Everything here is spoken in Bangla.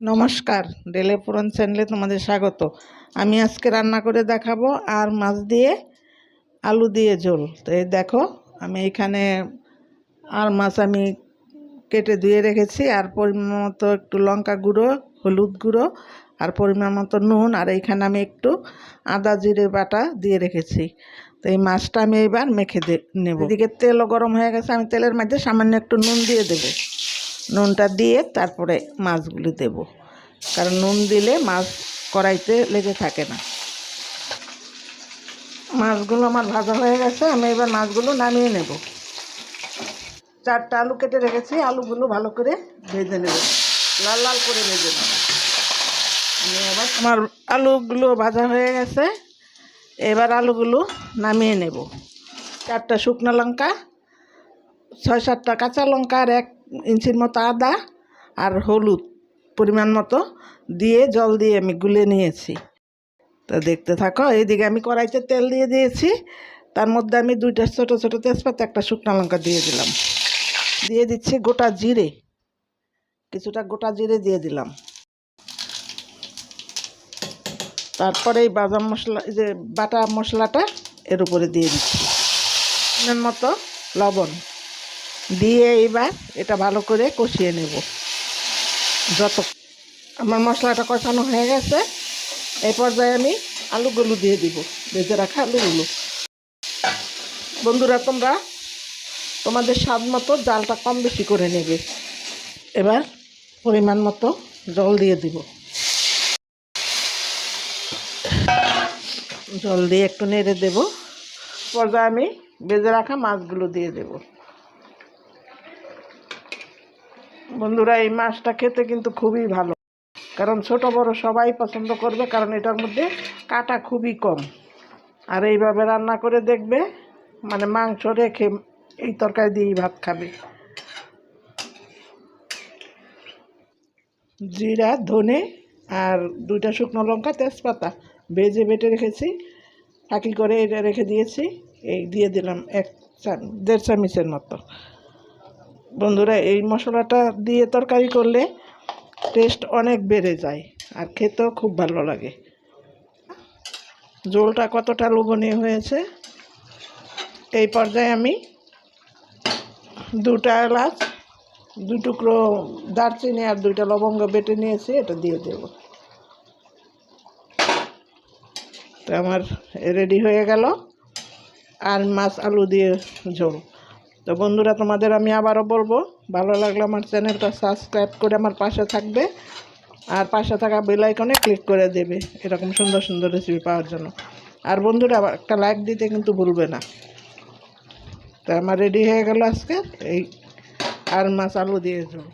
নমস্কার, ডেলে পুরন চ্যানেলে তোমাদের স্বাগত। আমি আজকে রান্না করে দেখাবো আর মাছ দিয়ে আলু দিয়ে ঝোল। তো এই দেখো, আমি এখানে আর মাছ আমি কেটে ধুয়ে রেখেছি, আর পরিমাণ মতো একটু লঙ্কা গুঁড়ো, হলুদ গুঁড়ো, আর পরিমাণ মতো নুন, আর এইখানে আমি একটু আদা জিরে বাটা দিয়ে রেখেছি। তো এই মাছটা আমি এবার মেখে নেব। এদিকে তেলও গরম হয়ে গেছে, আমি তেলের মধ্যে সামান্য একটু নুন দিয়ে দেবো। নুনটা দিয়ে তারপরে মাছগুলি দেব। কারণ নুন দিলে মাছ কড়াইতে লেগে থাকে না। মাছগুলো আমার ভাজা হয়ে গেছে, আমি এবার মাছগুলো নামিয়ে নেব। চারটা আলু কেটে রেখেছি, আলুগুলো ভালো করে ভেজে নেব। লাল লাল করে ভেজে নেব। আমি এবার আমার আলুগুলো ভাজা হয়ে গেছে, এবার আলুগুলো নামিয়ে নেব। চারটা শুকনো লঙ্কা, ছয় সাতটা কাঁচা লঙ্কা আর এক ইঞ্চির মতো আদা আর হলুদ পরিমাণ মতো দিয়ে জল দিয়ে আমি গুলে নিয়েছি। তো দেখতে থাকো, এইদিকে আমি কড়াইতে তেল দিয়ে দিয়েছি। তার মধ্যে আমি দুইটা ছোটো ছোটো তেজপাতা, একটা শুকনো লঙ্কা দিয়ে দিলাম। দিয়ে দিচ্ছি গোটা জিরে, কিছুটা গোটা জিরে দিয়ে দিলাম। তারপরে এই বাদাম মশলা যে বাটা মশলাটা এর উপরে দিয়ে দিচ্ছি। মতো লবণ। দিয়ে এবার এটা ভালো করে কষিয়ে নেব। যত আমার মশলাটা কষানো হয়ে গেছে। এই পর্যায়ে আমি আলুগুলো দিয়ে দিব। ভেজে রাখা আলুগুলো। বন্ধুরা, তোমরা তোমাদের স্বাদ মতো জালটা কম বেশি করে নেবে। এবার পরিমাণ মতো জল দিয়ে দিব। জল দিয়ে একটু নেড়ে দেব। পর্যায়ে আমি ভেজে রাখা মাছগুলো দিয়ে দেবো। বন্ধুরা, এই মাছটা খেতে কিন্তু খুবই ভালো। কারণ ছোট, বড় সবাই পছন্দ করবে, কারণ এটার মধ্যে কাটা খুবই কম। আর এইভাবে রান্না করে দেখবে মানে মাংস রেখে এই তরকারি দিয়েই ভাত খাবে। জিরা, ধনে আর দুইটা শুকনো লঙ্কা, তেজপাতা ভেজে বেটে রেখেছি। ফাঁকি করে এটা রেখে দিয়েছি। এই দিয়ে দিলাম এক দেড় চামিচের মতো। বন্ধুরা, এই মশলাটা দিয়ে তরকারি করলে টেস্ট অনেক বেড়ে যায় আর খেতেও খুব ভালো লাগে। ঝোলটা কতটা লোভনীয় হয়েছে, এই পর্যায়ে আমি দুটা এলাচ, দু টুকরো দারচিনি আর দুইটা লবঙ্গ বেটে নিয়েছি, এটা দিয়ে দেব। তো আমার রেডি হয়ে গেল। আর মাছ আলু দিয়ে ঝোল। তো বন্ধুরা, তোমাদের আমি আবারও বলব, ভালো লাগলে আমার চ্যানেলটা সাবস্ক্রাইব করে আমার পাশে থাকবে আর পাশে থাকা বেল আইকনে ক্লিক করে দেবে, এরকম সুন্দর সুন্দর রেসিপি পাওয়ার জন্য। আর বন্ধুরা, একটা লাইক দিতে কিন্তু ভুলবে না। তো আমার রেডি হয়ে গেল আজকে, এই আর মাছ আলু দিয়ে ঝোল